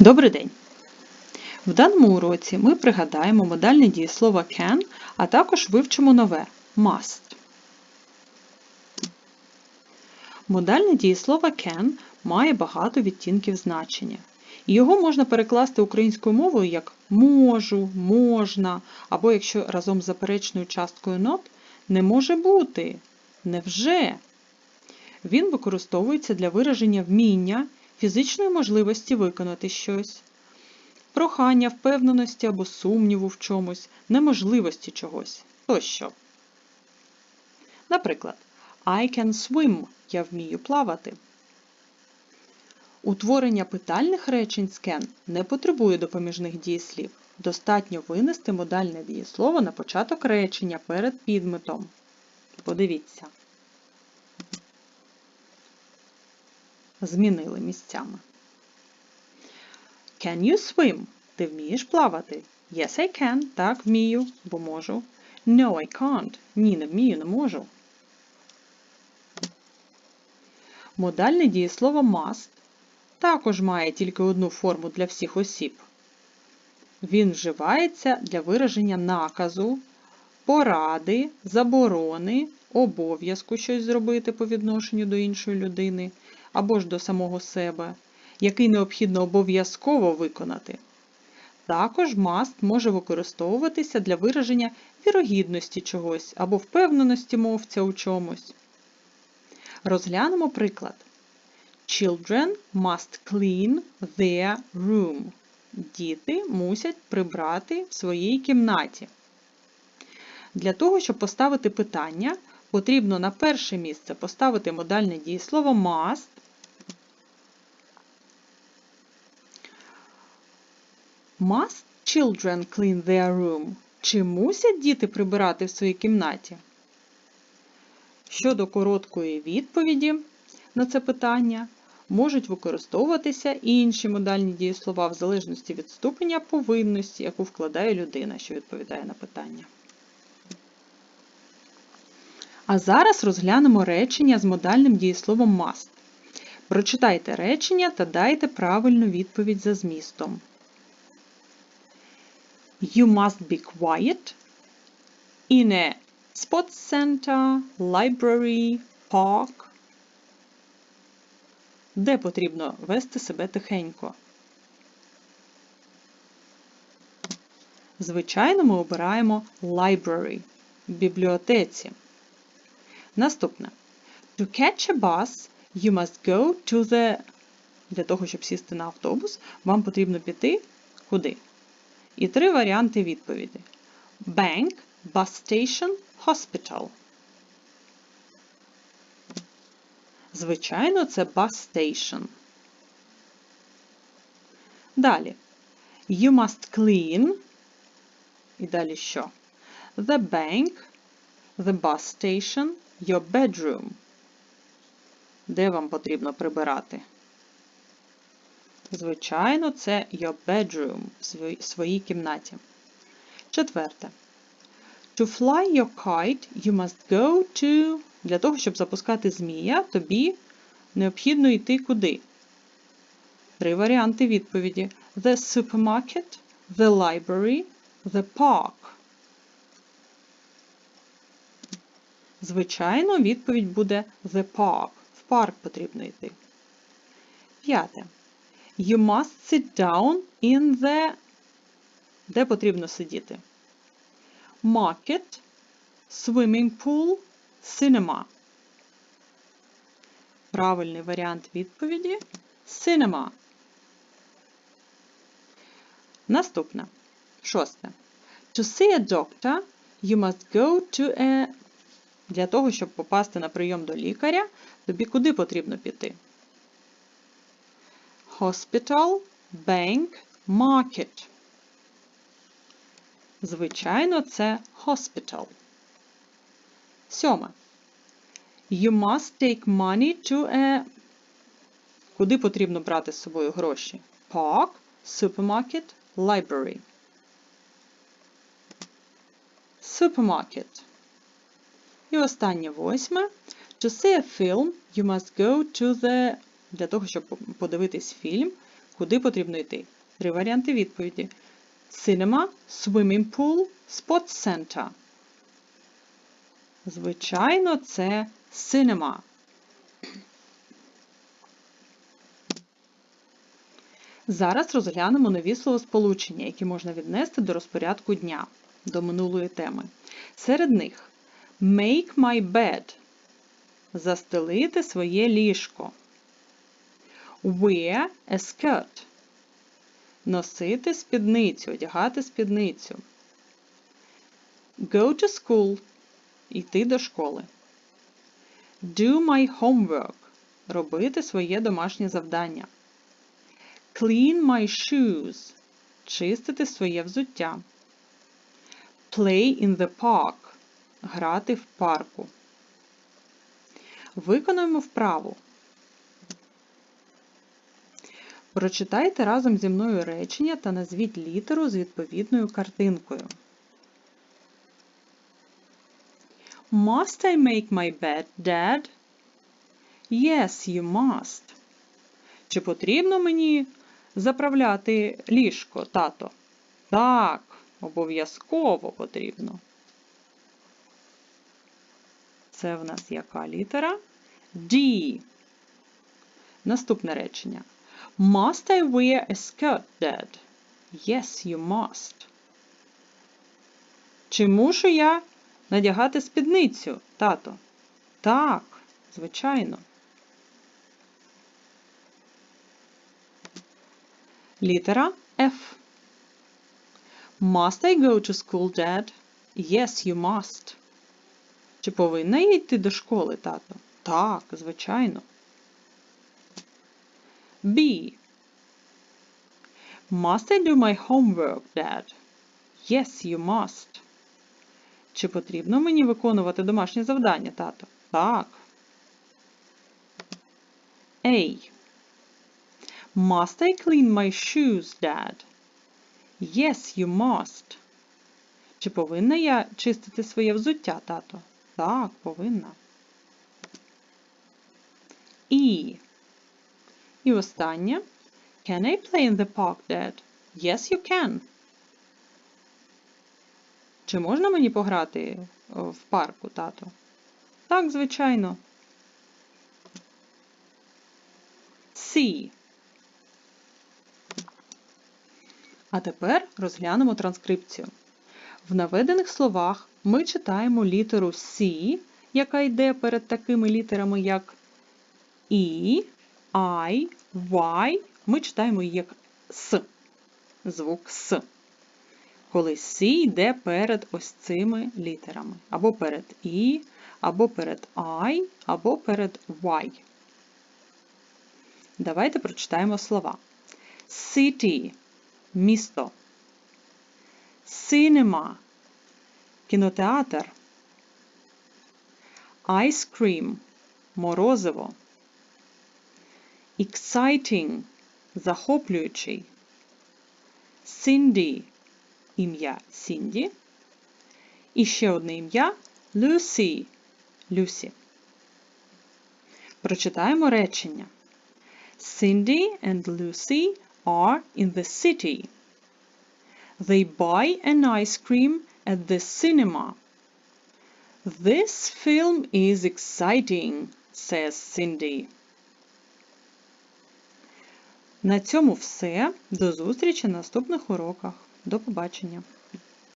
Добрий день! В даному уроці ми пригадаємо модальне дієслово can, а також вивчимо нове must. Модальне дієслово can має багато відтінків значення. Його можна перекласти українською мовою як можу, можна, або якщо разом з заперечною часткою not не може бути, невже. Він використовується для вираження вміння, фізичної можливості виконати щось, прохання впевненості або сумніву в чомусь, неможливості чогось тощо. Наприклад, I can swim – я вмію плавати. Утворення питальних речень з не потребує допоміжних дієслів. Достатньо винести модальне дієслово на початок речення перед підметом. Подивіться. Змінили місцями. Can you swim? Ти вмієш плавати? Yes, I can. Так, вмію, бо можу. No, I can't. Ні, не вмію, не можу. Модальне дієслово must також має тільки одну форму для всіх осіб. Він вживається для вираження наказу, поради, заборони, обов'язку щось зробити по відношенню до іншої людини або ж до самого себе, який необхідно обов'язково виконати. Також must може використовуватися для вираження вірогідності чогось або впевненості мовця у чомусь. Розглянемо приклад. Children must clean their room. Діти мусять прибрати в своїй кімнаті. Для того, щоб поставити питання, потрібно на перше місце поставити модальне дієслово must. Must children clean their room? Чи мусять діти прибирати в своїй кімнаті? Щодо короткої відповіді на це питання, можуть використовуватися інші модальні дієслова в залежності від ступеня повинності, яку вкладає людина, що відповідає на питання. А зараз розглянемо речення з модальним дієсловом must. Прочитайте речення та дайте правильну відповідь за змістом. You must be quiet in a sports center, library, park. Де потрібно вести себе тихенько? Звичайно, ми обираємо library в бібліотеці. Наступне. To catch a bus, you must go to the. Для того, щоб сісти на автобус, вам потрібно піти куди? І три варіанти відповіді: Bank, bus station, hospital. Звичайно, це bus station. Далі. You must clean. І далі що? The bank, the bus station, your bedroom. Де вам потрібно прибирати? Звичайно, це your bedroom своїй кімнаті. Четверте. To fly your kite, you must go to. Для того, щоб запускати змія, тобі необхідно йти куди? Три варіанти відповіді: The supermarket, the library, the park. Звичайно, відповідь буде the park. В парк потрібно йти. П'яте. You must sit down in the. Де потрібно сидіти? Market, swimming pool, cinema. Правильний варіант відповіді cinema. Наступне. Шосте. To see a doctor, you must go to a. Для того, щоб попасти на прийом до лікаря, тобі куди потрібно піти? Hospital, bank, market. Звичайно, це hospital. Сьоме. You must take money to a. Куди потрібно брати з собою гроші? Park, supermarket, library. Supermarket. І останнє восьме. To see a film, you must go to the. Для того, щоб подивитись фільм, Куди потрібно йти? Три варіанти відповіді. Cinema, swimming pool, sports center. Звичайно, це cinema. Зараз розглянемо нові словосполучення, які можна віднести до розпорядку дня, до минулої теми. Серед них make my bed застелити своє ліжко. Wear a skirt носити спідницю, одягати спідницю. Go to school йти до школи. Do my homework робити своє домашнє завдання. Clean my shoes чистити своє взуття. Play in the park грати в парку. Виконуємо вправу. Прочитайте разом зі мною речення та назвіть літеру з відповідною картинкою. Must I make my bed, Dad? Yes, you must. Чи потрібно мені заправляти ліжко, тато? Так, обов'язково потрібно. Це в нас яка літера? D. Наступне речення. Must I wear a skirt, Dad? Yes, you must. Чи мушу я надягати спідницю, тато? Так, звичайно. Літера F. Must I go to school, Dad? Yes, you must. Чи повинна я йти до школи, тато? Так, звичайно. B. Must I do my homework, Dad? Yes, you must. Чи потрібно мені виконувати домашнє завдання, тато? Так. A. Must I clean my shoes, Dad? Yes, you must. Чи повинна я чистити своє взуття, тато? Так, повинна. E. І останнє. Can I play in the park, Dad? Yes, you can. Чи можна мені пограти в парку, тато? Так, звичайно. C. А тепер розглянемо транскрипцію. В наведених словах ми читаємо літеру C, яка йде перед такими літерами, як І, I, Y. Ми читаємо її як С. Звук С. Коли С йде перед ось цими літерами. Або перед І, або перед I, або перед Y. Давайте прочитаємо слова. City місто. Cinema кінотеатр. Ice cream морозиво. Exciting захоплюючий. Cindy ім'я Сінді. І ще одне ім'я Lucy Люсі. Прочитаємо речення. Cindy and Lucy are in the city. They buy an ice cream at the cinema. This film is exciting, says Cindy. На цьому все. До зустрічі на наступних уроках. До побачення!